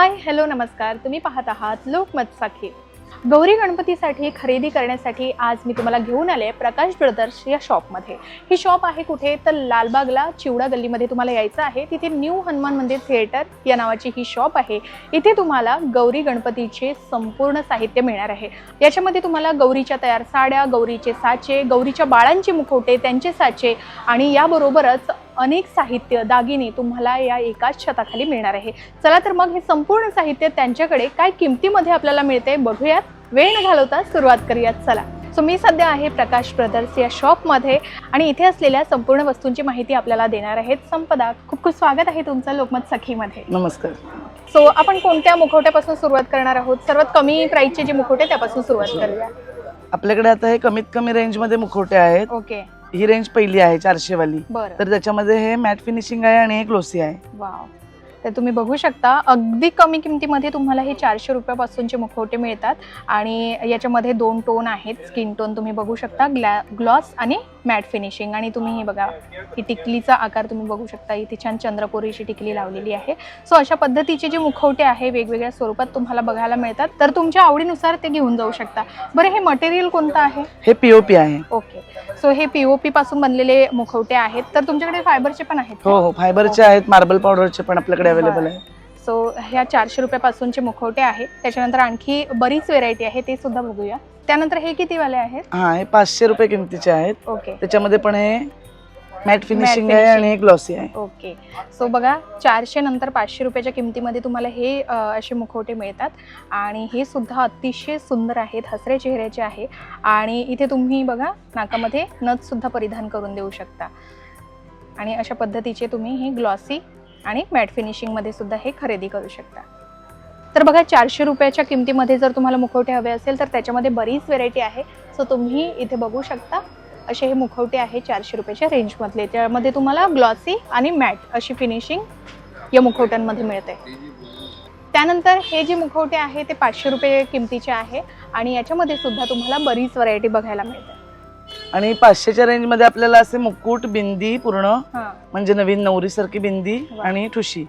Hi hello नमस्कार. तुम्ही पाहत आहात लोकमत साखी गौरी गणपतीसाठी खरेदी करण्यासाठी आज मी तुम्हाला घेऊन आले प्रकाश ब्रदर्स या शॉपमध्ये. ही शॉप आहे कुठे? तर लालबागला चिवडा गल्लीमध्ये तुम्हाला यायचं आहे. तिथे न्यू हनुमान मंदिर थिएटर या नावाची ही शॉप आहे. इथे तुम्हाला गौरी गणपतीचे संपूर्ण साहित्य मिळणार आहे. याच्यामध्ये तुम्हाला गौरीच्या तयार साड्या गौरीचे साचे गौरीच्या बाळांचे मुखवटे त्यांचे साचे आणि याबरोबरच अनेक साहित्य दागिने तुम्हाला या एकाच छताखाली मिळणार आहे. चला तर मग हे संपूर्ण साहित्य त्यांच्याकडे काय किमतीमध्ये आपल्याला मिळते बघूयात. वेळ न घालवता सुरुवात करूयात. चला. सो मी सध्या आहे प्रकाश ब्रदर्स या शॉपमध्ये आणि इथे असलेल्या संपूर्ण वस्तूंची माहिती आपल्याला देणार आहेत. संपदा खूप खूप स्वागत आहे तुमचं लोकमत सखीमध्ये. नमस्कार. सो आपण कोणत्या मुखवट्यापासून सुरुवात करणार आहोत? सर्वात कमी प्राइसचे जे मुखवटे त्यापासून सुरुवात करूया. आपल्याकडे आता हे कमीत कमी रेंजमध्ये मुखवटे आहेत. ओके ही रेंज पहिली आहे चारशे वाली बरं. तर त्याच्यामध्ये हे मॅट फिनिशिंग आहे आणि हे ग्लोसी आहे. वाव. तर तुम्ही बघू शकता अगदी कमी किमतीमध्ये तुम्हाला हे चारशे रुपयापासूनचे मुखवटे मिळतात. आणि याच्यामध्ये दोन टोन आहेत स्किन टोन तुम्ही बघू शकता ग्लॅ ग्लॉस आणि मॅट फिनिशिंग आणि तुम्ही हे बघा ही टिकलीचा आकार तुम्ही बघू शकता इथे छान चंद्रकोरीची टिकली लावलेली आहे. सो अशा पद्धतीचे जे मुखवटे आहे वेगवेगळ्या स्वरूपात तुम्हाला बघायला मिळतात. तर तुमच्या आवडीनुसार ते घेऊन जाऊ शकता. बरं हे मटेरियल कोणतं आहे? हे पीओपी आहे. ओके सो हे पी ओ पी पासून बनलेले मुखवटे आहेत. तर तुमच्याकडे फायबरचे पण आहेत? हो हो. फायबरचे आहेत मार्बल पावडरचे पण आपल्याकडे अवेलेबल आहे. सो ह्या चारशे रुपयापासूनचे मुखवटे आहेत. त्याच्यानंतर आणखी बरीच व्हेरायटी आहे ते सुद्धा बघूया. त्यानंतर हे कितीवाले आहेत? हा हे पाचशे रुपये किमतीचे आहेत. ओके. त्याच्यामध्ये पण हे मॅट फिनिशिंग आहे. आणि हे ग्लॉसी आहे. ओके. सो बघा चारशे नंतर पाचशे रुपयाच्या किमतीमध्ये तुम्हाला हे असे मुखवटे मिळतात. आणि हे सुद्धा अतिशय सुंदर आहेत हसरे चेहऱ्याचे आहे. आणि इथे तुम्ही बघा नाकामध्ये नथ सुद्धा परिधान करून देऊ शकता. आणि अशा पद्धतीचे तुम्ही हे ग्लॉसी आणि मॅट फिनिशिंगमध्ये सुद्धा हे खरेदी करू शकता. तर बघा चारशे रुपयाच्या किमतीमध्ये जर तुम्हाला मुखवटे हवे असेल तर त्याच्यामध्ये बरीच व्हेरायटी आहे. सो तुम्ही इथे बघू शकता असे हे मुखवटे आहे चारशे रुपयाच्या रेंजमधले त्यामध्ये तुम्हाला ग्लॉसी आणि मॅट अशी फिनिशिंग या मुखवट्यांमध्ये मिळते. त्यानंतर हे जे मुखवटे आहे ते पाचशे रुपये किमतीचे आहे आणि याच्यामध्ये सुद्धा तुम्हाला बरीच व्हरायटी बघायला मिळते. आणि पाचशेच्या रेंजमध्ये आपल्याला असे मुकुट बिंदी पूर्ण म्हणजे नवीन नवरीसारखी बिंदी. आणि ठुशी.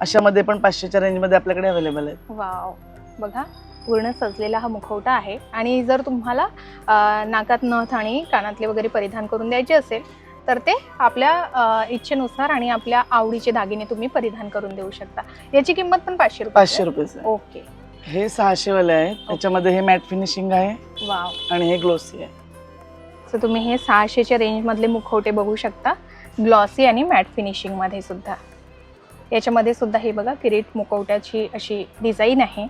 अशामध्ये पण पाचशेच्या रेंजमध्ये आपल्याकडे अवेलेबल आहेत. वाव. बघा पूर्ण सजलेला हा मुखवटा आहे. आणि जर तुम्हाला अं, नाकात नथ आणि कानातले वगैरे परिधान करून द्यायचे असेल तर ते आपल्या अं, इच्छेनुसार आणि आपल्या आवडीचे दागिने तुम्ही परिधान करून देऊ शकता. याची किंमत पण पाचशे रुपये पाचशे रुपयेचे आहे. ओके. हे सहाशे वाले आहेत त्याच्यामध्ये हे मॅट फिनिशिंग आहे वाव. आणि हे ग्लोसी आहे. सो तुम्ही हे सहाशेच्या रेंजमधले मुखवटे बघू शकता. ग्लॉसी आणि मॅट फिनिशिंगमध्ये सुद्धा. याच्यामध्ये सुद्धा हे बघा किरीट मुखवट्याची अशी डिझाईन आहे.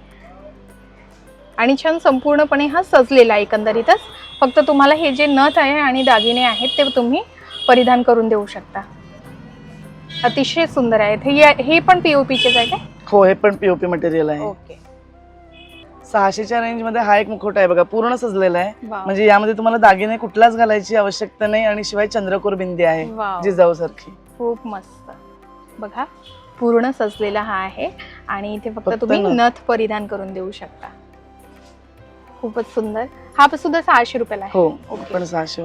आणि छान संपूर्णपणे हा सजलेला आहे एकंदरीतच. फक्त तुम्हाला हे जे नथ आहे आणि दागिने आहेत ते तुम्ही परिधान करून देऊ शकता. अतिशय सुंदर आहेत. हे पण पी ओ पीचेच आहे का? हो हे पण पीओपी मटेरियल आहे. ओके. सहाशेच्या रेंजमध्ये हा एक मुखवटा आहे बघा पूर्ण सजलेला आहे. म्हणजे यामध्ये तुम्हाला दागिने कुठलाच घालायची आवश्यकता नाही आणि शिवाय चंद्रकोर बिंदी आहे. जिजाऊ सारखी खूप मस्त. बघा. पूर्ण सजलेला हा आहे. आणि इथे फक्त तुम्ही नथ. परिधान करून देऊ शकता. खूपच सुंदर. हा सुद्धा सहाशे रुपयाला आहे. हो सहाशे.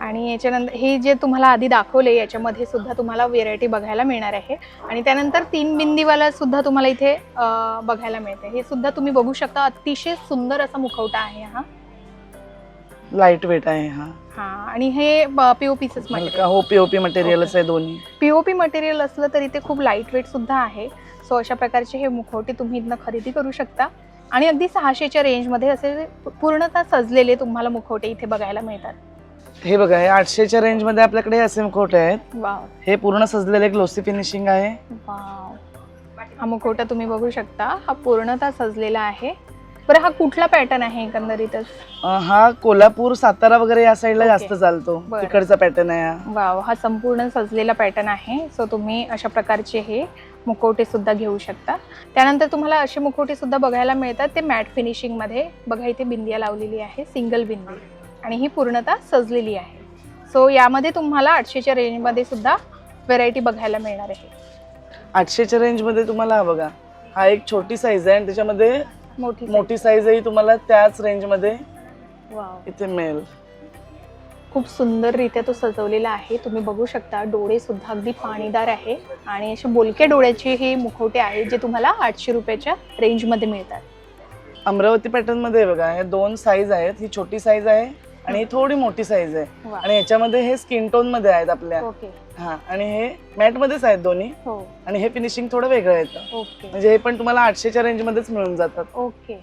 आणि याच्यानंतर हे जे तुम्हाला आधी दाखवले याच्यामध्ये सुद्धा तुम्हाला व्हेरायटी बघायला मिळणार आहे. आणि त्यानंतर तीन बिंदीवाला सुद्धा तुम्हाला इथे बघायला मिळते. हे सुद्धा तुम्ही बघू शकता. अतिशय सुंदर असा मुखवटा आहे हा. लाइट वेट आहे हा. हा आणि हे पीओपीच हलका हो पीओपी मटेरियलच आहे दोन्ही. पीओपी मटेरियल असलं तरी ते खूप लाइट वेट सुद्धा आहे. सो अशा प्रकारचे हे मुखवटे तुम्ही इथनं खरेदी करू शकता. आणि अगदी सहाशेच्या रेंजमध्ये असे पूर्णतः सजलेले तुम्हाला मुखवटे इथे बघायला मिळतात. हे बघा हे आठशेच्या रेंजमध्ये आपल्याकडे असे मुखवटे आहेत. हे पूर्ण सजलेले ग्लोसी फिनिशिंग आहे. हा मुखवटा तुम्ही बघू शकता. हा पूर्णतः सजलेला आहे. बरं हा कुठला पॅटर्न आहे एकंदरीतच? अं, हा कोल्हापूर सातारा वगैरे या साईडला. जास्त चालतो. बरं. तिकडचा पॅटर्न आहे हा. वाव हा संपूर्ण सजलेला पॅटर्न आहे. सो तुम्ही अशा प्रकारचे हे मुखवटे सुद्धा घेऊ शकता. त्यानंतर तुम्हाला असे मुखवटे सुद्धा बघायला मिळतात. ते मॅट फिनिशिंगमध्ये बघा इथे बिंदिया लावलेली आहे सिंगल बिंदी. आणि ही पूर्णतः सजलेली आहे. सो यामध्ये तुम्हाला आठशेच्या रेंजमध्ये सुद्धा व्हेरायटी बघायला मिळणार आहे. आठशेच्या रेंजमध्ये तुम्हाला हा बघा हा एक छोटी साईज आहे आणि त्याच्यामध्ये मोठी मोठी साईज ही तुम्हाला त्याच रेंजमध्ये वाव इथे मिळेल. खूप सुंदररित्या तो सजवलेला आहे. तुम्ही बघू शकता डोळे सुद्धा अगदी पाणीदार आहे. आणि असे बोलके डोळ्याचे हे मुखवटे आहेत जे तुम्हाला आठशे रुपयाच्या रेंजमध्ये मिळतात. अमरावती पॅटर्नमध्ये बघा हे दोन साईज आहेत. ही छोटी साईज आहे. आणि थोडी मोठी साईज आहे. आणि याच्यामध्ये हे स्किन टोनमध्ये आहेत आपल्या. हा आणि हे मॅट मध्येच आहेत दोन्ही. हो. आणि हे फिनिशिंग थोडं वेगळं येतं. म्हणजे हे पण तुम्हाला आठशेच्या रेंज मध्येच मिळून जातात. ओके.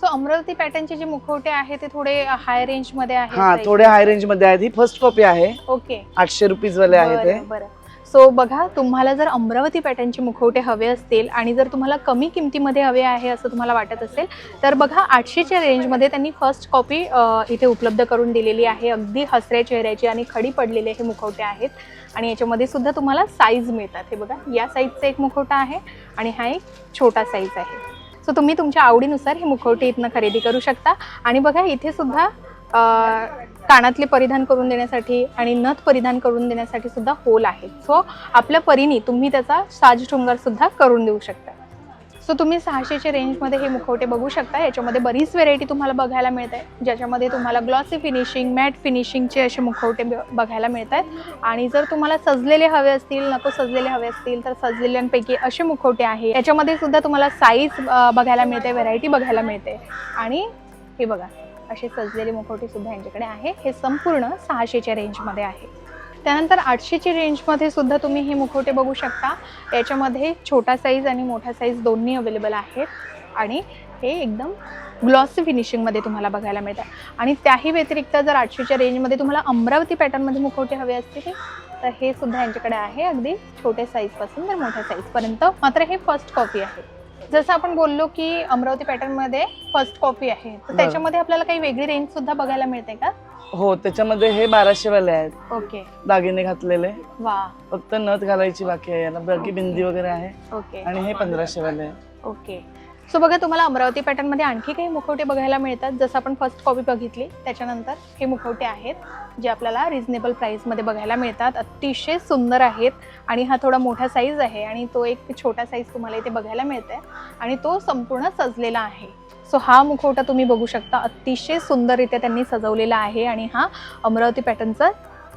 सो अमरावती पॅटर्नचे जे मुखवटे आहे ते थोडे हाय रेंजमध्ये आहे हा थोडे हाय रेंजमध्ये आहेत. ही फर्स्ट कॉपी आहे. ओके. आठशे रुपीज वाले आहे ते बरं बरं. सो बघा तुम्हाला जर अमरावती पॅटर्नचे मुखवटे हवे असतील आणि जर तुम्हाला कमी किमतीमध्ये हवे आहे असं तुम्हाला वाटत असेल तर बघा आठशेच्या रेंजमध्ये त्यांनी फर्स्ट कॉपी इथे उपलब्ध करून दिलेली आहे. अगदी हसऱ्या चेहऱ्याची आणि खडी पडलेले हे मुखवटे आहेत. आणि याच्यामध्ये सुद्धा तुम्हाला साईज मिळतात. हे बघा या साईजचा एक मुखवटा आहे आणि हा एक छोटा साईज आहे. सो तुम्ही तुमच्या आवडीनुसार हे मुखवटे इथनं खरेदी करू शकता. आणि बघा इथे सुद्धा कानातले परिधान करून देण्यासाठी आणि नथ परिधान करून देण्यासाठी सुद्धा होल आहे. सो आपल्या परीने तुम्ही त्याचा साज शृंगार सुद्धा करून देऊ शकता. सो तुम्ही सहाशेच्या रेंजमध्ये हे मुखवटे बघू शकता. याच्यामध्ये बरीच व्हेरायटी तुम्हाला बघायला मिळत आहे ज्याच्यामध्ये तुम्हाला ग्लॉसी फिनिशिंग मॅट फिनिशिंगचे असे मुखवटे ब- बघायला मिळत आहेत आणि जर तुम्हाला सजलेले हवे असतील नको सजलेले हवे असतील तर सजलेल्यांपैकी असे मुखवटे आहे. याच्यामध्ये सुद्धा तुम्हाला साईज बघायला मिळते व्हेरायटी बघायला मिळते आणि हे बघा. असे सजलेले मुखवटे सुद्धा यांच्याकडे आहे. हे संपूर्ण सहाशेच्या रेंजमध्ये आहे. त्यानंतर आठशेची रेंजमध्ये सुद्धा तुम्ही हे मुखवटे बघू शकता. याच्यामध्ये छोटा साईज आणि मोठा साईज दोन्ही अवेलेबल आहेत. आणि हे एकदम ग्लॉसी फिनिशिंगमध्ये तुम्हाला बघायला मिळतात आणि त्याही व्यतिरिक्त जर आठशेच्या रेंजमध्ये तुम्हाला अमरावती पॅटर्नमध्ये मुखवटे हवे असतील तर हे सुद्धा यांच्याकडे आहे. अगदी छोट्या साईजपासून तर मोठ्या साईजपर्यंत मात्र हे फर्स्ट कॉपी आहे. जसं आपण बोललो की अमरावती पॅटर्नमध्ये फर्स्ट कॉपी आहे तर बरं. त्याच्यामध्ये आपल्याला काही वेगळी रेंज सुद्धा बघायला मिळते का? हो त्याच्यामध्ये हे बाराशे वाले आहेत. ओके. दागिने घातलेले. वा. फक्त नथ घालायची बाकी आहे याला बाकी बिंदी वगैरे आहे. ओके. आणि हे पंधराशे वाले आहे ओके. सो बघा तुम्हाला अमरावती पॅटर्नमध्ये आणखी काही मुखवटे बघायला मिळतात. जसं आपण फर्स्ट कॉपी बघितली त्याच्यानंतर हे मुखवटे आहेत जे आपल्याला रिझनेबल प्राईसमध्ये बघायला मिळतात. अतिशय सुंदर आहेत आणि हा थोडा मोठा साईज आहे आणि तो एक छोटा साईज तुम्हाला इथे बघायला मिळतोय आणि तो संपूर्ण सजलेला आहे. सो हा मुखवटा तुम्ही बघू शकता. अतिशय सुंदररित्या त्यांनी सजवलेला आहे आणि हा अमरावती पॅटर्नचा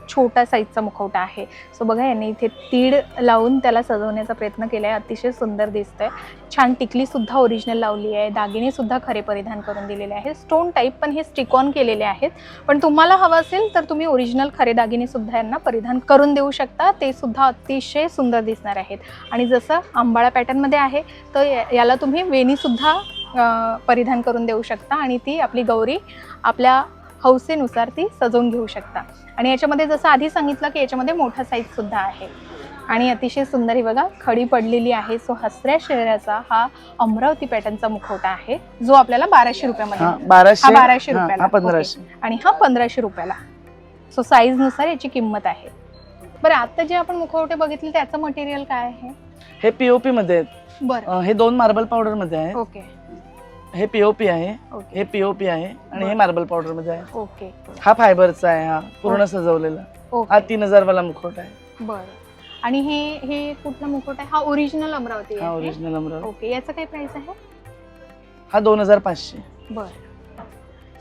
छोटा साईजचा मुखवटा आहे. सो बघा यांनी इथे तीड लावून त्याला सजवण्याचा प्रयत्न केला आहे अतिशय सुंदर दिसतंय. छान टिकली सुद्धा ओरिजिनल लावली आहे. दागिने सुद्धा खरे परिधान करून दिलेले आहे स्टोन टाईप पण हे स्टिक ऑन केलेले आहेत. पण तुम्हाला हवं असेल तर तुम्ही ओरिजिनल खरे दागिने सुद्धा यांना परिधान करून देऊ शकता. ते सुद्धा अतिशय सुंदर दिसणार आहेत. आणि जसं आंबाळा पॅटर्नमध्ये आहे तर याला तुम्ही वेणीसुद्धा परिधान करून देऊ शकता. आणि ती आपली गौरी आपल्या हौसेनुसार ती सजवून घेऊ शकता. आणि याच्यामध्ये जसं आधी सांगितलं की याच्यामध्ये मोठा साईज सुद्धा आहे. आणि अतिशय सुंदर ही बघा खडी पडलेली आहे. सो हसऱ्या शहराचा हा अमरावती पॅटर्नचा मुखवटा आहे जो आपल्याला बाराशे रुपयामध्ये हा. बाराशे बाराशे रुपयाला. पंधराशे. आणि हा पंधराशे रुपयाला. सो साईजनुसार याची किंमत आहे. बरं आता जे आपण मुखवटे बघितले त्याचं मटेरियल काय आहे? हे पीओपी मध्ये आहेत. बरं. हे दोन मार्बल पावडरमध्ये आहे ओके हे पीओपी आहे. हे पीओपी आहे आणि हे. मार्बल पावडरमध्ये आहे. ओके. हा फायबरचा आहे हा पूर्ण सजवलेला. हा तीन हजार वाला मुखवटा आहे. बरं. आणि हे हे कुठला मुखवटा आहे? हा ओरिजिनल अमरावती हा ओरिजिनल अमरावती. ओके. याचं काय प्राइस आहे? हा दोन हजार पाचशे. बरं.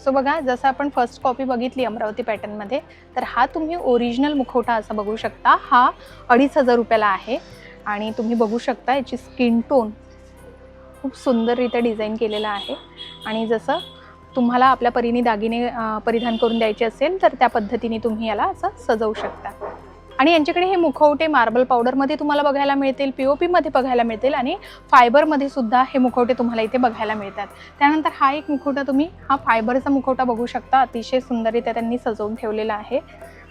सो बघा जसं आपण फर्स्ट कॉपी बघितली अमरावती पॅटर्नमध्ये तर हा तुम्ही ओरिजिनल मुखवटा असा बघू शकता. हा अडीच हजार रुपयाला आहे. आणि तुम्ही बघू शकता याची स्किन टोन खूप सुंदररित्या डिझाईन केलेला आहे. आणि जसं तुम्हाला आपल्या परीने दागिने परिधान करून द्यायचे असेल तर त्या पद्धतीने तुम्ही याला असं सजवू शकता. आणि यांच्याकडे हे मुखवटे मार्बल पावडरमध्ये तुम्हाला बघायला मिळतील पी ओ पीमध्ये बघायला मिळतील आणि फायबरमध्ये सुद्धा हे मुखवटे तुम्हाला इथे बघायला मिळतात. त्यानंतर हा एक मुखवटा तुम्ही हा फायबरचा मुखवटा बघू शकता. अतिशय सुंदररित्या त्यांनी सजवून ठेवलेला आहे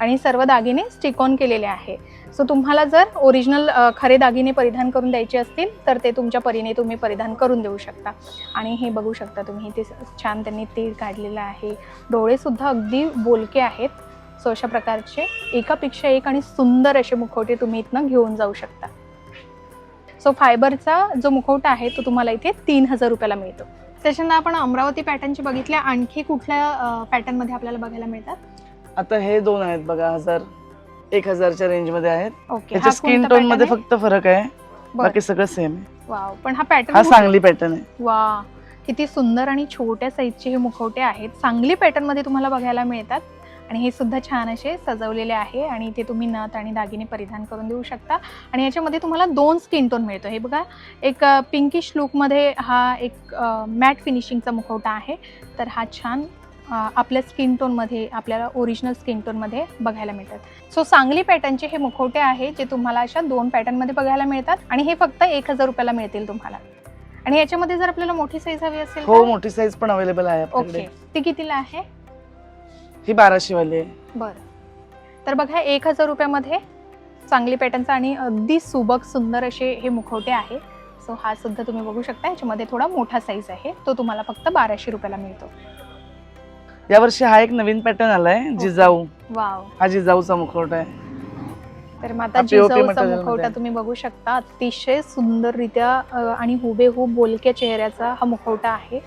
आणि सर्व दागिने स्टिक ऑन केलेले आहे. सो तुम्हाला जर ओरिजिनल खरे दागिने परिधान करून द्यायचे असतील तर ते तुमच्या परीने तुम्ही परिधान करून देऊ शकता. आणि हे बघू शकता तुम्ही ते छान त्यांनी तीळ काढलेलं आहे. डोळेसुद्धा अगदी बोलके आहेत. सो अशा प्रकारचे एकापेक्षा एक आणि सुंदर असे मुखवटे तुम्ही इथनं घेऊन जाऊ शकता. सो फायबरचा जो मुखवटा आहे तो तुम्हाला इथे तीन हजार रुपयाला मिळतो. त्याच्यानंतर आपण अमरावती पॅटर्नचे बघितल्या आणखी कुठल्या पॅटर्नमध्ये आपल्याला बघायला मिळतात? आता हे दोन आहेत बघा हजार एक हजारच्या रेंजमध्ये आहेत. ओके त्याच्या स्किन टोनमध्ये फक्त फरक आहे. बाकी सगळं सेम आहे. वाव पण हा हा पॅटर्न सांगली पॅटर्न आहे. वा किती सुंदर आणि छोट्या साईजचे हे मुखवटे आहेत. सांगली पॅटर्नमध्ये तुम्हाला बघायला मिळतात. आणि हे सुद्धा छान असे सजवलेले आहे आणि इथे तुम्ही नथ आणि दागिने परिधान करून देऊ शकता. आणि याच्यामध्ये तुम्हाला दोन स्किन टोन मिळतो. हे बघा एक पिंकिश लुकमध्ये हा एक मॅट फिनिशिंगचा मुखवटा आहे. तर हा छान आपल्या स्किन टोनमध्ये आपल्याला ओरिजिनल स्किन टोनमध्ये बघायला मिळतात. सो सांगली पॅटर्नचे हे मुखवटे आहे जे तुम्हाला अशा दोन पॅटर्नमध्ये बघायला मिळतात आणि हे फक्त एक हजार रुपयाला मिळतील तुम्हाला. आणि याच्यामध्ये जर आपल्याला मोठी साईज हवी असेल हो मोठी साईज पण अवेलेबल आहे ओके ती कितीला आहे? ही बाराशे वाली आहे. बरं. तर बघा एक हजार रुपयामध्ये चांगली पॅटर्नचा आणि अगदी सुबक सुंदर असे हे मुखवटे आहे. सो हा सुद्धा तुम्ही बघू शकता. याच्यामध्ये थोडा मोठा साईज आहे. तो तुम्हाला फक्त बाराशे रुपयाला मिळतो. यावर्षी हा एक नवीन पॅटर्न आलाय जिजाऊ. वाव. हा जिजाऊचा मुखवटा आहे. तर मग आता हा POP जिजाऊचा material मुखवटा मध्ये. तुम्ही बघू शकता. अतिशय सुंदररित्या अ, आणि हुबेहूब बोलक्या चेहऱ्याचा हा मुखवटा आहे.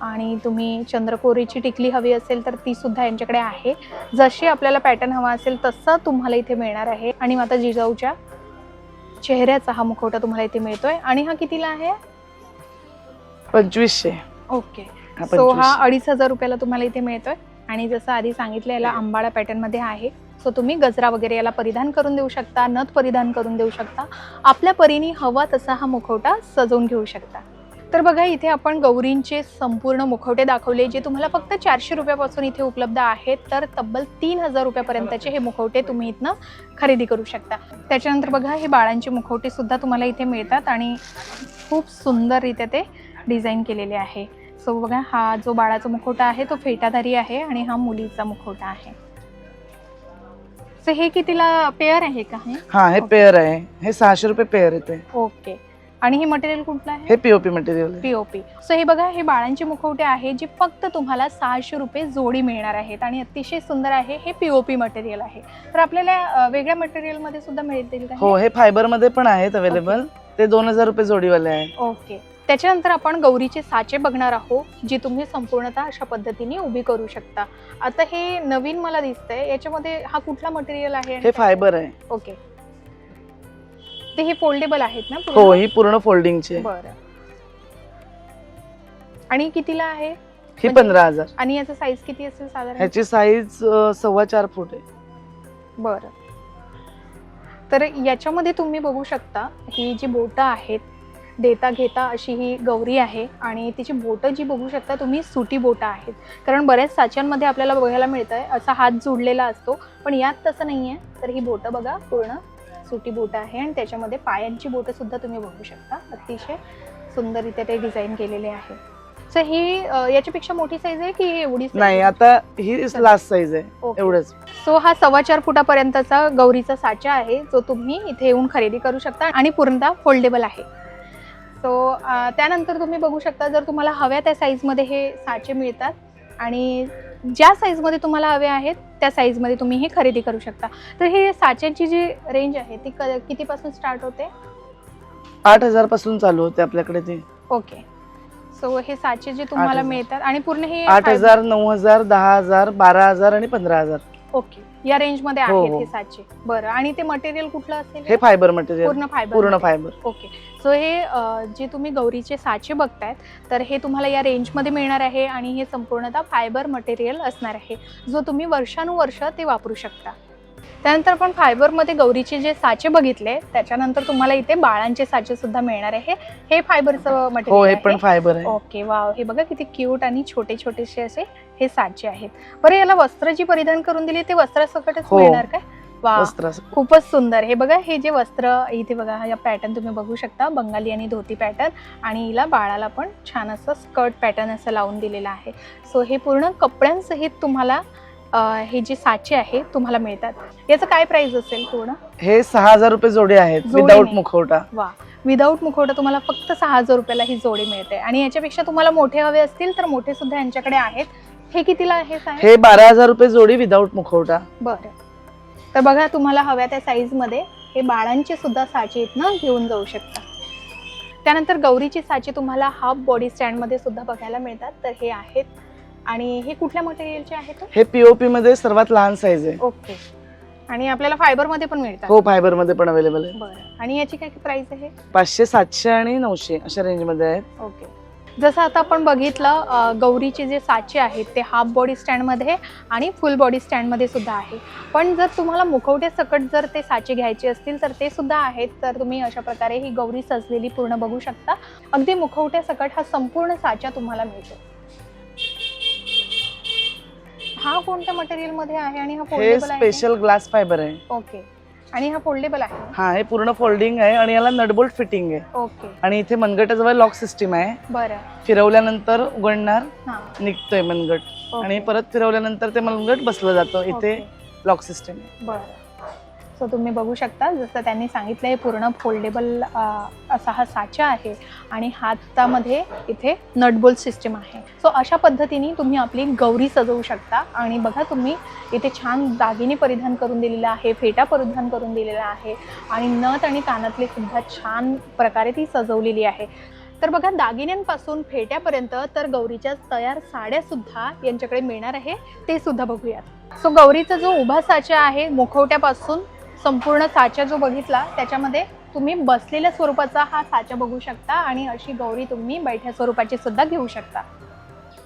आणि तुम्ही चंद्रकोरीची टिकली हवी असेल तर ती सुद्धा यांच्याकडे आहे. जशी आपल्याला पॅटर्न हवा असेल तसा तुम्हाला इथे मिळणार आहे. आणि माता जिजाऊच्या चेहऱ्याचा हा मुखवटा तुम्हाला इथे मिळतोय. आणि हा कितीला आहे? पंचवीसशे. ओके. हा सो हा अडीच हजार रुपयाला तुम्हाला इथे मिळतोय. आणि जसं आधी सांगितलं याला आंबाडा पॅटर्नमध्ये आहे. सो तुम्ही गजरा वगैरे याला परिधान करून देऊ शकता नथ परिधान करून देऊ शकता. आपल्या परीने हवा तसा हा मुखवटा सजवून घेऊ शकता. तर बघा इथे आपण गौरींचे संपूर्ण मुखवटे दाखवले जे तुम्हाला फक्त चारशे रुपयापासून इथे उपलब्ध आहेत. तर तब्बल तीन हजार रुपयापर्यंतचे हे मुखवटे तुम्ही इथनं खरेदी करू शकता. त्याच्यानंतर बघा हे बाळांचे मुखवटे सुद्धा तुम्हाला इथे मिळतात आणि खूप सुंदररित्या ते डिझाईन केलेले आहे. सो बघा हा जो बाळाचा मुखवटा आहे तो फेटाधारी आहे आणि हा मुलीचा मुखवटा आहे. सो हे कितीला पेअर आहे का हे? हा हे पेअर आहे. हे सहाशे रुपये पेअर येते ओके आणि हे मटेरियल कुठलं आहे? हे पीओपी मटेरियल आहे. पीओपी सो हे बघा हे बाळांचे मुखवटे आहे जे फक्त तुम्हाला सहाशे रुपये जोडी मिळणार आहेत आणि अतिशय सुंदर आहे हे पीओपी मटेरियल आहे. तर आपल्याला वेगळ्या मटेरियलमध्ये सुद्धा मिळतील का हे? हो फायबरमध्ये पण आहेत अवेलेबल ते दोन हजार रुपये जोडीवाले आहेत. ओके त्याच्यानंतर आपण गौरीचे साचे बघणार आहोत जी तुम्ही संपूर्णतः अशा पद्धतीने उभी करू शकता. आता हे नवीन मला दिसतंय. याच्यामध्ये हा कुठला मटेरियल आहे हे फायबर आहे. ओके ते हे फोल्डेबल आहेत ना हो ही पूर्ण फोल्डिंगची आहे बरं. आणि कितीला आहे? ही म्हणजे- पंधरा हजार. आणि याचा साईज किती असेल साधारण? ह्याची साईज सव्वा चार फूट आहे. बरं. तर याच्यामध्ये तुम्ही बघू शकता ही जी बोटं आहेत देता घेता अशी ही गौरी आहे आणि तिची बोटं जी बघू शकता तुम्ही सुटी बोटं आहेत. कारण बऱ्याच साच्यांमध्ये आपल्याला बघायला मिळत आहे असा हात जोडलेला असतो पण यात तसं नाही आहे तर ही बोटं बघा पूर्ण सुटी बोटं आहे आणि त्याच्यामध्ये पायांची बोटं सुद्धा तुम्ही बघू शकता. अतिशय सुंदररित्या ते डिझाईन केलेले आहे. सो ही याच्यापेक्षा मोठी साईज आहे की एवढी नाही? आता ही लास्ट साईज आहे. एवढंच. सो हा सव्वा चार फुटापर्यंतचा गौरीचा साचा आहे जो तुम्ही इथे येऊन खरेदी करू शकता आणि पूर्णतः फोल्डेबल आहे. सो त्यानंतर तुम्ही बघू शकता जर तुम्हाला हव्या त्या साईजमध्ये हे साचे मिळतात आणि ज्या साईजमध्ये तुम्हाला हवे आहेत त्या साईजमध्ये तुम्ही हे खरेदी करू शकता. तर हे साच्यांची जी रेंज आहे ती क- कितीपासून स्टार्ट होते? आठ हजारपासून चालू होते आपल्याकडे ते. ओके सो हे साचे जे तुम्हाला. मिळतात आणि पूर्ण हे आठ हजार नऊ हजार दहा हजार बारा हजार आणि पंधरा हजार. ओके या रेंजमध्ये हो, आहेत हो. हे साचे. बरं आणि ते मटेरियल कुठलं असेल हे? फायबर मटेरियल पूर्ण फायबर पूर्ण फायबर ओके सो हे अ, जे तुम्ही गौरीचे साचे बघतायत तर हे तुम्हाला या रेंजमध्ये मिळणार आहे आणि हे संपूर्णतः फायबर मटेरियल असणार आहे. जो तुम्ही वर्षानुवर्ष ते वापरू शकता. त्यानंतर आपण फायबरमध्ये गौरीचे जे साचे बघितले त्याच्यानंतर तुम्हाला इथे बाळांचे साचे सुद्धा मिळणार आहे. हे फायबरचं हो मटेरियल हे पण फायबर आहे. ओके वाव हे बघा किती क्यूट आणि छोटे छोटेसे असे हे साचे आहेत. बरं याला वस्त्र जी परिधान करून दिली ते वस्त्रासकटच हो. मिळणार काय? वा वस्त्र. खूपच सुंदर. हे बघा हे जे वस्त्र इथे बघा हा पॅटर्न तुम्ही बघू शकता. बंगाली आणि धोती पॅटर्न. आणि हिला बाळाला पण छान असं स्कर्ट पॅटर्न असं लावून दिलेलं आहे. सो हे पूर्ण कपड्यांसहित तुम्हाला अं, हे जे साचे आहे तुम्हाला मिळतात. याचं काय प्राइस असेल पूर्ण? हे सहा हजार रुपये जोडे आहेत. विदाऊट मुखवटा. वा विदाऊट मुखवटा तुम्हाला फक्त सहा हजार रुपयाला ही जोडी मिळते. आणि याच्यापेक्षा तुम्हाला मोठे हवे असतील तर मोठे सुद्धा यांच्याकडे आहेत. हे कितीला आहे साहेब? हे बारा हजार रुपये जोडी विदाऊट मुखवटा. बरं. तर बघा तुम्हाला हव्या त्या साईजमध्ये हे बाळांचे सुद्धा साचे इथनं घेऊन जाऊ शकता. त्यानंतर गौरीची साचे तुम्हाला हाफ बॉडी स्टँडमध्ये सुद्धा बघायला मिळतात. तर हे आहेत. आणि हे कुठल्या मटेरियलचे आहेत? हे पीओपी मध्ये सर्वात लहान साईज आहे. ओके. आणि आपल्याला फायबरमध्ये पण मिळतात. हो फायबरमध्ये पण अवेलेबल आहे. बरं. आणि याची काय प्राइस आहे? पाचशे सातशे आणि नऊशे अशा रेंजमध्ये आहेत. ओके. जसं आता आपण बघितलं गौरीचे जे साचे आहेत ते हाफ बॉडी स्टँडमध्ये आणि फुल बॉडी स्टँडमध्ये सुद्धा आहे. पण जर तुम्हाला मुखवटे सकट जर ते साचे घ्यायचे असतील तर ते सुद्धा आहेत. तर तुम्ही अशा प्रकारे ही गौरी सजलेली पूर्ण बघू शकता. अगदी मुखवटे सकट हा संपूर्ण साचा तुम्हाला मिळतो. हा कोणत्या मटेरियलमध्ये आहे आणि हा हे स्पेशल ग्लास फायबर आहे. ओके आणि हा फोल्डेबल आहे? हा हे पूर्ण फोल्डिंग आहे आणि याला नटबोल्ट फिटिंग आहे. ओके आणि इथे मनगटाजवळ लॉक सिस्टीम आहे. बरं. फिरवल्यानंतर उघडणार हां. निघतोय मनगट. ओके. आणि परत फिरवल्यानंतर ते मनगट बसलं जातं. इथे. लॉक सिस्टीम आहे. बरं. सो तुम्ही बघू शकता जसं त्यांनी सांगितलं हे पूर्ण फोल्डेबल असा हा साचा आहे आणि हातामध्ये इथे नटबोल सिस्टीम आहे. सो अशा पद्धतीने तुम्ही आपली गौरी सजवू शकता आणि बघा तुम्ही इथे छान दागिने परिधान करून दिलेला आहे फेटा परिधान करून दिलेला आहे आणि नथ आणि कानातले सुद्धा छान प्रकारे ती सजवलेली आहे. तर बघा दागिन्यांपासून फेट्यापर्यंत तर गौरीच्या तयार साड्या सुद्धा यांच्याकडे मिळणार आहे ते सुद्धा बघूयात. सो गौरीचा जो उभा साचा आहे मुखवट्यापासून संपूर्ण साचा जो बघितला त्याच्यामध्ये तुम्ही बसलेल्या स्वरूपाचा हा साचा बघू शकता आणि अशी गौरी तुम्ही बैठ्या स्वरूपाची सुद्धा घेऊ शकता.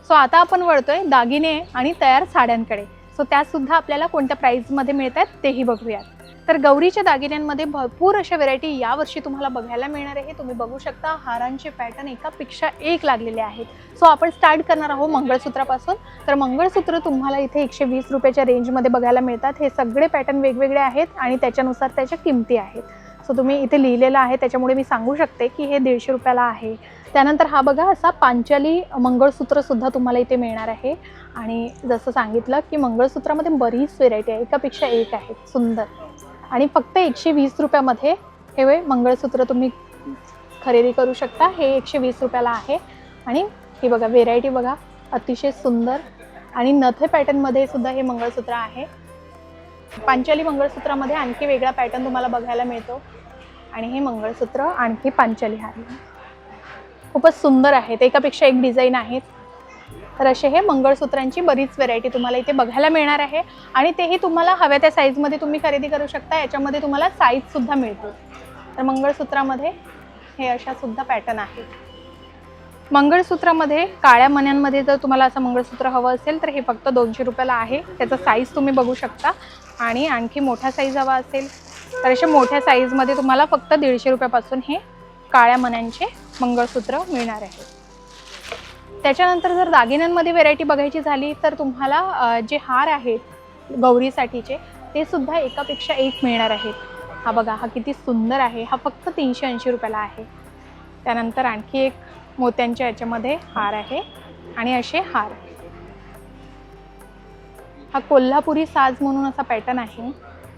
सो आता आपण वळतोय दागिने आणि तयार साड्यांकडे. सो त्या सुद्धा आपल्याला कोणत्या प्राईजमध्ये मिळतात तेही बघूयात. तर गौरीच्या दागिन्यांमध्ये भरपूर अशा व्हेरायटी यावर्षी तुम्हाला बघायला मिळणार आहे. तुम्ही बघू शकता हारांचे पॅटर्न एकापेक्षा एक लागलेले आहेत. सो आपण स्टार्ट करणार आहोत मंगळसूत्रापासून. तर मंगळसूत्र तुम्हाला इथे एकशे वीस रुपयाच्या रेंजमध्ये बघायला मिळतात. हे सगळे पॅटर्न वेगवेगळे आहेत आणि त्याच्यानुसार त्याच्या किमती आहेत. सो तुम्ही इथे लिहिलेलं आहे. त्याच्यामुळे मी सांगू शकते की हे दीडशे रुपयाला आहे. त्यानंतर हा बघा असा पांचाली मंगळसूत्रसुद्धा तुम्हाला इथे मिळणार आहे. आणि जसं सांगितलं की मंगळसूत्रामध्ये बरीच व्हेरायटी आहे. एकापेक्षा एक आहे. सुंदर. आणि फक्त एकशे वीस रुपयामध्ये हे मंगळसूत्र तुम्ही खरेदी करू शकता. हे एकशे वीस रुपयाला आहे. आणि हे बघा व्हेरायटी बघा अतिशय सुंदर आणि नथे पॅटर्नमध्ये सुद्धा हे मंगळसूत्र आहे. पांचाली मंगळसूत्रामध्ये आणखी वेगळा पॅटर्न तुम्हाला बघायला मिळतो. आणि हे मंगळसूत्र आणखी पांचाली आहे. खूपच सुंदर आहेत एकापेक्षा एक डिझाईन आहेत. तर असे हे मंगळसूत्रांची बरीच व्हेरायटी तुम्हाला इथे बघायला मिळणार आहे. आणि तेही तुम्हाला हव्या त्या साईजमध्ये तुम्ही खरेदी करू शकता. याच्यामध्ये तुम्हाला साईजसुद्धा मिळतो. तर मंगळसूत्रामध्ये हे अशासुद्धा पॅटर्न आहे. मंगळसूत्रामध्ये काळ्या मण्यांमध्ये जर तुम्हाला असं मंगळसूत्र हवं असेल तर हे फक्त दोनशे रुपयाला आहे. त्याचा साईज तुम्ही बघू शकता. आणि आणखी मोठा साईज हवा असेल तर अशा मोठ्या साईजमध्ये तुम्हाला फक्त दीडशे रुपयापासून हे काळ्या मण्यांचे मंगळसूत्र मिळणार आहे. त्याच्यानंतर जर दागिन्यांमध्ये व्हेरायटी बघायची झाली तर तुम्हाला जे हार आहेत गौरीसाठीचे ते सुद्धा एकापेक्षा एक मिळणार आहेत. हा बघा हा किती सुंदर आहे. हा फक्त तीनशे ऐंशी रुपयाला आहे. त्यानंतर आणखी एक मोत्यांच्या याच्यामध्ये हार आहे आणि असे हार. हा कोल्हापुरी साज म्हणून असा पॅटर्न आहे.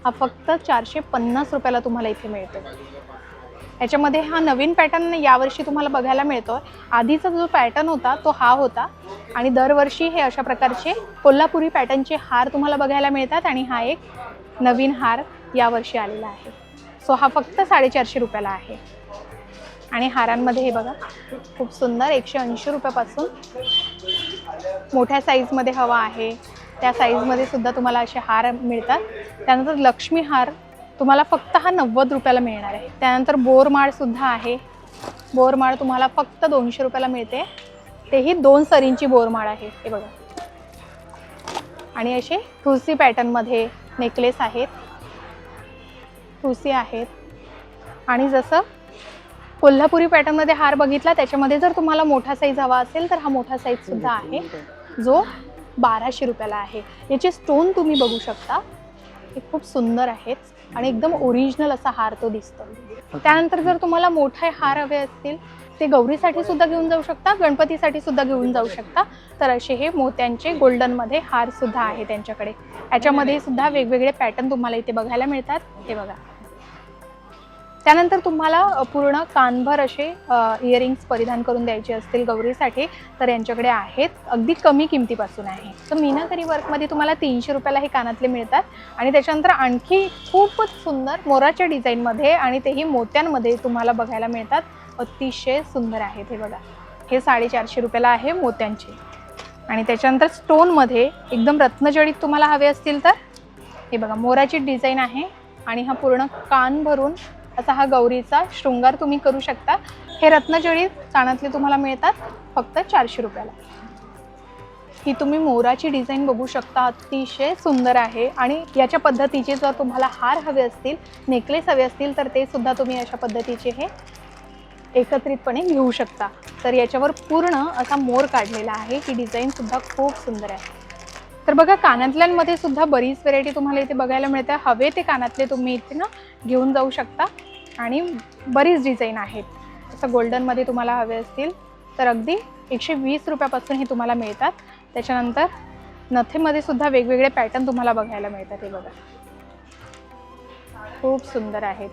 हा फक्त चारशे पन्नास रुपयाला तुम्हाला इथे मिळतो. याच्यामध्ये हा नवीन पॅटर्न यावर्षी तुम्हाला बघायला मिळतो आधीचा जो पॅटर्न होता तो हा होता. आणि दरवर्षी हे अशा प्रकारचे कोल्हापुरी पॅटर्नचे हार तुम्हाला बघायला मिळतात आणि हा एक नवीन हार यावर्षी आलेला आहे. सो हा फक्त साडेचारशे रुपयाला आहे. आणि हारांमध्ये हे बघा खूप सुंदर एकशे ऐंशी रुपयापासून मोठ्या साईजमध्ये हवा आहे. त्या साईजमध्ये सुद्धा तुम्हाला असे हार मिळतात. त्यानंतर लक्ष्मी हार तुम्हाला फक्त हा नव्वद रुपयाला मिळणार आहे. त्यानंतर बोरमाळसुद्धा आहे. बोरमाळ तुम्हाला फक्त दोनशे रुपयाला मिळते. तेही दोन सरींची बोरमाळ आहे. हे बघा. आणि असे ठुसी पॅटर्नमध्ये नेकलेस आहेत. ठुसी आहेत. आणि जसं कोल्हापुरी पॅटर्नमध्ये हार बघितला त्याच्यामध्ये जर तुम्हाला मोठा साईज हवा असेल तर हा मोठा साईजसुद्धा आहे. जो बाराशे रुपयाला आहे. याचे स्टोन तुम्ही बघू शकता. हे खूप सुंदर आहेत. आणि एकदम ओरिजिनल असा हार तो दिसतो. त्यानंतर जर तुम्हाला मोठे हार हवे असतील ते गौरीसाठी सुद्धा घेऊन जाऊ शकता गणपतीसाठी सुद्धा घेऊन जाऊ शकता. तर असे हे मोत्यांचे गोल्डनमध्ये हार सुद्धा आहे त्यांच्याकडे. याच्यामध्ये सुद्धा वेगवेगळे पॅटर्न तुम्हाला इथे बघायला मिळतात. हे बघा. त्यानंतर तुम्हाला पूर्ण कानभर असे इयरिंग्स परिधान करून द्यायचे असतील गौरीसाठी तर यांच्याकडे आहेत. अगदी कमी किमतीपासून आहे. तर मीनाकरी वर्कमध्ये तुम्हाला तीनशे रुपयाला हे कानातले मिळतात. आणि त्याच्यानंतर आणखी खूपच सुंदर मोराच्या डिझाईनमध्ये आणि तेही मोत्यांमध्ये तुम्हाला बघायला मिळतात. अतिशय सुंदर आहेत हे बघा. हे साडेचारशे रुपयाला आहे मोत्यांचे. आणि त्याच्यानंतर स्टोनमध्ये एकदम रत्नजडित तुम्हाला हवे असतील तर हे बघा मोराची डिझाईन आहे. आणि हा पूर्ण कान भरून असा हा गौरीचा शृंगार तुम्ही करू शकता. हे रत्नजडीत कानातले तुम्हाला मिळतात फक्त चारशे रुपयाला. ही तुम्ही मोराची डिझाईन बघू शकता. अतिशय सुंदर आहे आणि याच्या पद्धतीचे जर तुम्हाला हार हवे असतील नेकलेस हवे असतील तर ते सुद्धा तुम्ही अशा पद्धतीचे हे एकत्रितपणे घेऊ शकता. तर याच्यावर पूर्ण असा मोर काढलेला आहे. ही डिझाईन सुद्धा खूप सुंदर आहे. तर बघा कानातल्यांमध्ये सुद्धा बरीच व्हेरायटी तुम्हाला इथे बघायला मिळते. हवे ते कानातले तुम्ही इथे ना घेऊन जाऊ शकता. आणि बरीच डिझाईन आहेत. असं गोल्डनमध्ये तुम्हाला हवे असतील. तर अगदी एकशे वीस रुपयापासून हे तुम्हाला मिळतात. त्याच्यानंतर नथेमध्ये सुद्धा वेगवेगळे पॅटर्न तुम्हाला बघायला मिळतात. हे बघा. खूप सुंदर आहेत.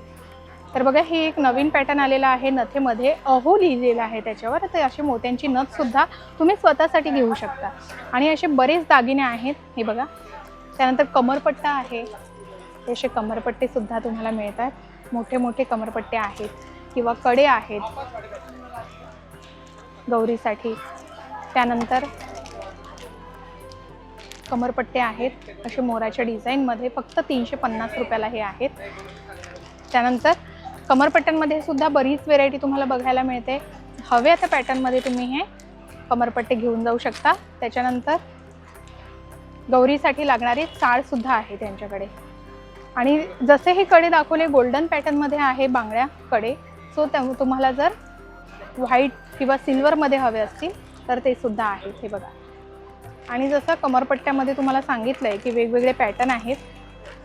तर बघा हे एक नवीन पॅटर्न आलेला आहे नथेमध्ये. अहो लिहिलेलं आहे त्याच्यावर. तर अशी मोत्यांची नथसुद्धा तुम्ही स्वतःसाठी घेऊ शकता. आणि असे बरेच दागिने आहेत. हे बघा. त्यानंतर कमरपट्टा आहे. हे असे कमरपट्टेसुद्धा तुम्हाला मिळतात. मोठे मोठे कमरपट्टे आहेत किंवा कडे आहेत. गौरीसाठी. त्यानंतर कमरपट्टे आहेत. असे मोराच्या डिझाईनमध्ये फक्त तीनशे पन्नास रुपयाला हे आहेत. त्यानंतर कमरपट्ट्यांमध्ये सुद्धा बरीच व्हेरायटी तुम्हाला बघायला मिळते. हव्या त्या पॅटर्नमध्ये तुम्ही हे कमरपट्टे घेऊन जाऊ शकता. त्याच्यानंतर गौरीसाठी लागणारे चाळसुद्धा आहे त्यांच्याकडे. आणि जसे हे कडे दाखवले गोल्डन पॅटर्नमध्ये आहे बांगड्या कडे सो त्या तुम्हाला जर व्हाईट किंवा सिल्वरमध्ये हवे असतील तर ते सुद्धा आहेत हे बघा. आणि जसं कमरपट्ट्यामध्ये तुम्हाला सांगितलं आहे की वेगवेगळे पॅटर्न आहेत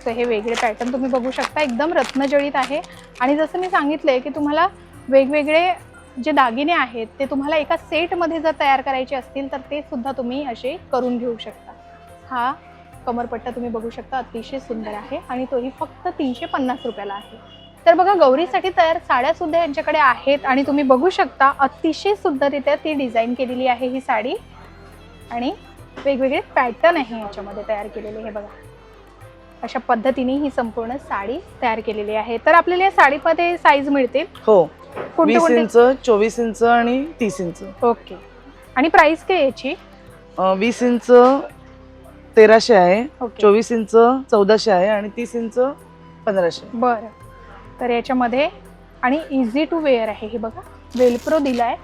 तर हे वेगळे पॅटर्न तुम्ही बघू शकता. एकदम रत्नजळीत आहे. आणि जसं मी सांगितलं आहे की तुम्हाला वेगवेगळे जे दागिने आहेत ते तुम्हाला एका सेटमध्ये जर तयार करायचे असतील तर ते सुद्धा तुम्ही असे करून घेऊ शकता. हा कमरपट्टा तुम्ही बघू शकता अतिशय सुंदर आहे आणि तोही फक्त तीनशे पन्नास रुपयाला आहे. तर बघा गौरीसाठी तयार साड्या सुद्धा यांच्याकडे आहेत आणि तुम्ही बघू शकता अतिशय सुंदररित्या ती डिझाईन केलेली आहे ही साडी. आणि वेगवेगळे पॅटर्न आहे याच्यामध्ये तयार केलेले हे बघा. अशा पद्धतीने ही संपूर्ण साडी तयार केलेली आहे. तर आपल्याला या साडीमध्ये साईज मिळतील. हो. कोणते वीस कोणते? इंच चोवीस इंच आणि तीस इंच. ओके. आणि प्राइस काय याची? अं, वीस इंच तेराशे आहे ओके. चोवीस इंच चौदाशे आहे आणि तीस इंच पंधराशे बरं. तर याच्यामध्ये आणि इझी टू वेअर आहे हे बघा. वेलप्रो दिला आहे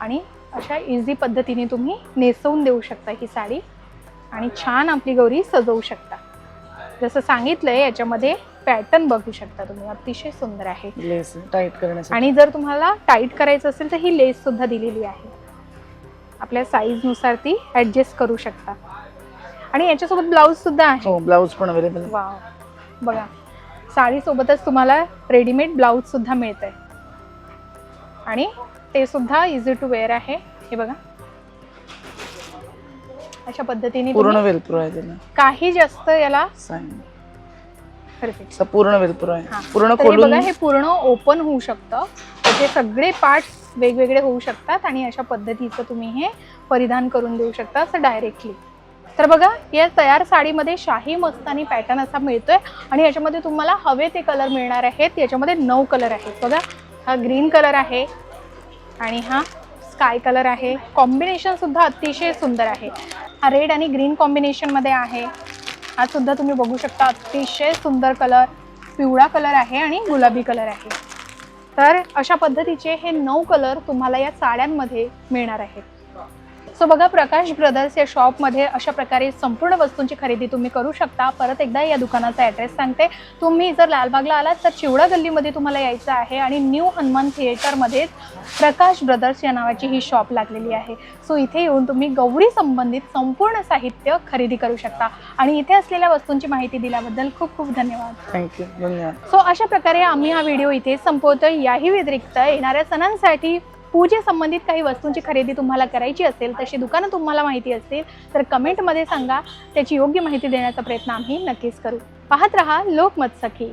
आणि अशा इझी पद्धतीने तुम्ही नेसवून देऊ शकता ही साडी आणि छान आपली गौरी सजवू शकता. जसं सांगितलंय याच्यामध्ये पॅटर्न बघू शकता तुम्ही. अतिशय सुंदर आहे. लेस टाईट करण्यासाठी. आणि जर तुम्हाला टाईट करायचं असेल तर ही लेस सुद्धा दिलेली आहे. आपल्या साईजनुसार ती ॲडजस्ट करू शकता. आणि याच्यासोबत ब्लाऊज सुद्धा आहे. हो ब्लाऊज पण अवेलेबल वाव बघा साडीसोबतच तुम्हाला रेडीमेड ब्लाऊज सुद्धा मिळत आहे आणि ते सुद्धा इझी टू वेअर आहे. हे बघा. अशा पद्धतीने पूर्ण तुम्ही वेलप्रो आहे त्याला काही जास्त याला साईन. perfect. असा पूर्ण वेलप्रो आहे. पूर्ण तर हे खोलून बघा हे पूर्ण ओपन होऊ शकतं. त्याचे सगळे पार्ट्स वेगवेगळे होऊ शकतात आणि अशा पद्धतीचं तुम्ही हे परिधान करून देऊ शकता असं डायरेक्टली तर बघा या तयार साडीमध्ये शाही मस्तानी पॅटर्न असा मिळतोय आणि याच्यामध्ये तुम्हाला हवे ते कलर मिळणार आहेत. याच्यामध्ये नऊ कलर आहेत. बघा हा ग्रीन कलर आहे आणि हा स्काय कलर आहे. कॉम्बिनेशन सुद्धा अतिशय सुंदर आहे. हा रेड आणि ग्रीन कॉम्बिनेशनमध्ये आहे. हा सुद्धा तुम्ही बघू शकता अतिशय सुंदर कलर. पिवळा कलर आहे आणि गुलाबी कलर आहे. तर अशा पद्धतीचे हे नऊ कलर तुम्हाला या साड्यांमध्ये मिळणार आहेत. सो बघा प्रकाश ब्रदर्स या शॉपमध्ये अशा प्रकारे संपूर्ण वस्तूंची खरेदी तुम्ही करू शकता. परत एकदा या दुकानाचा ॲड्रेस सांगते. तुम्ही जर लालबागला आलात तर चिवडा गल्लीमध्ये तुम्हाला यायचं आहे आणि न्यू हनुमान थिएटरमध्येच प्रकाश ब्रदर्स या नावाची ही शॉप लागलेली आहे. सो इथे येऊन तुम्ही गौरी संबंधित संपूर्ण साहित्य खरेदी करू शकता. आणि इथे असलेल्या वस्तूंची माहिती दिल्याबद्दल खूप खूप धन्यवाद. थँक्यू धन्यवाद. सो अशा प्रकारे आम्ही हा व्हिडिओ इथे संपवतोय. याही व्यतिरिक्त येणाऱ्या सणांसाठी पूजे संबंधित काही वस्तूंची खरेदी तुम्हाला करायची असेल तशी दुकानं तुम्हाला माहिती असतील तर कमेंटमध्ये सांगा. त्याची योग्य माहिती देण्याचा प्रयत्न आम्ही नक्कीच करू. पाहत रहा लोकमत सखी